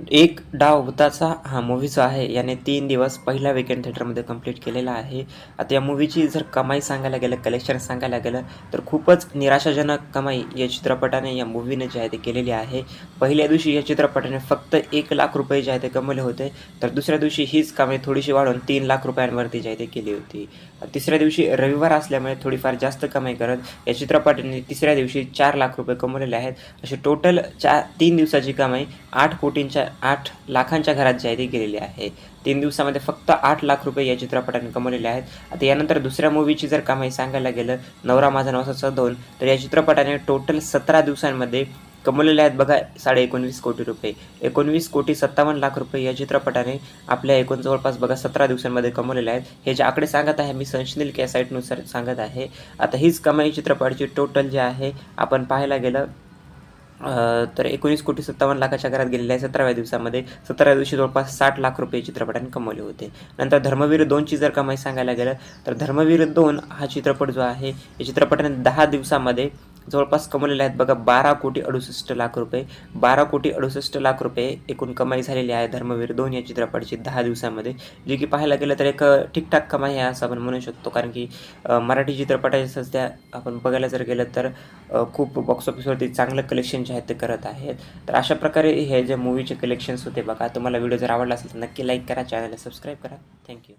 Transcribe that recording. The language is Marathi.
एक डाव भूताचा हा मूवी जो आहे याने तीन दिवस पहिल्या विकेंड थिएटरमध्ये कंप्लीट केलेला आहे. आता या मूवीची जर कमाई सांगायला गेलं कलेक्शन सांगायला गेलं तर खूपच निराशाजनक कमाई या चित्रपटाने या मूवीने जे आहे ते केलेली आहे. पहिल्या दिवशी या चित्रपटाने फक्त एक लाख रुपये जे आहे ते कमवले होते तर दुसऱ्या दिवशी हीच कमाई थोडीशी वाढून तीन लाख रुपयांवरती जे आहे ते केली होती. तिसऱ्या दिवशी रविवार असल्यामुळे थोडीफार जास्त कमाई करत या चित्रपटाने तिसऱ्या दिवशी चार लाख रुपये कमवलेले आहेत. अशी टोटल चार तीन दिवसाची कमाई आठ कोटींच्या आठ लाखांच्या घरात जी आहे ती गेलेली आहे. तीन दिवसामध्ये फक्त आठ लाख रुपये या चित्रपटाने कमवलेले आहेत. आता यानंतर दुसऱ्या मूवीची जर कमाई सांगायला गेलं नवरा माझा नवसाचा दोन तर या चित्रपटाने टोटल सतरा दिवसांमध्ये कमवलेले आहेत बघा साडे एकोणवीस कोटी रुपये. एकोणवीस कोटी सत्तावन्न लाख रुपये या चित्रपटाने आपल्या एकूण जवळपास बघा सतरा दिवसांमध्ये कमवलेले आहेत. हे जे आकडे सांगत आहे मी संशनील के साईटनुसार सांगत आहे. आता हीच कमाई चित्रपटाची टोटल जे आहे आपण पाहायला गेलं तर एकोणीस कोटी सत्तावन्न लाखाच्या घरात गेलेल्या आहे सतराव्या दिवसामध्ये सतराव्या दिवशी जवळपास साठ लाख रुपये चित्रपटाने कमवले होते. नंतर धर्मवीर दोनची जर कमाई सांगायला गेलं तर धर्मवीर दोन हा चित्रपट जो आहे या चित्रपटाने दहा दिवसामध्ये जवळपास कमवलेले आहेत. बघा बारा कोटी अडुसष्ट लाख रुपये बारा कोटी अडुसष्ट लाख रुपये एकूण कमाई झालेली आहे धर्मवीर दोन या चित्रपटाची दहा दिवसामध्ये. जे की पाहायला गेलं तर एक ठीकठाक कमाई आहे असं आपण म्हणू शकतो. कारण की मराठी चित्रपटाच्या सध्या आपण बघायला जर गेलं तर खूप बॉक्स ऑफिसवरती चांगलं कलेक्शन जे आहे ते करत आहेत. तर अशा प्रकारे हे जे मूवीचे कलेक्शन्स होते बघा. तुम्हाला व्हिडिओ जर आवडला असेल तर नक्की लाईक करा चॅनलला सबस्क्राईब करा. थँक्यू